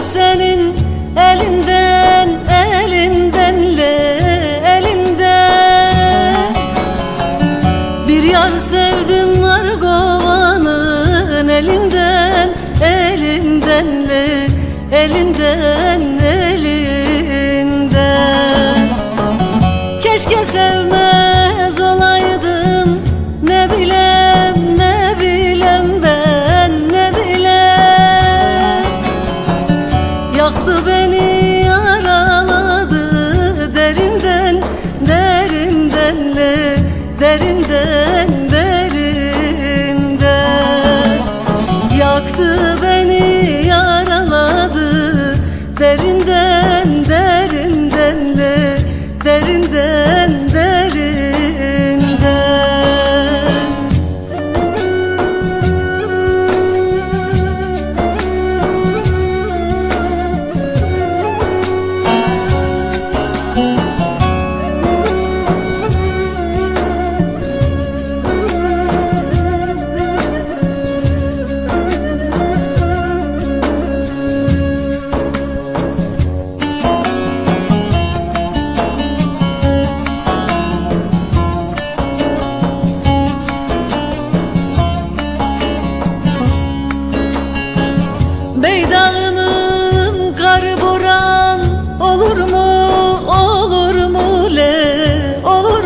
Senin elinden elinden le elinden. Bir yar sevdim nargovanın elinden elinden le elinden elinden. Keşke sevmem. Yaktı beni yaraladı Derinden, derinden le Derinden, derinden Yaktı beni yaraladı Derinden sevdalı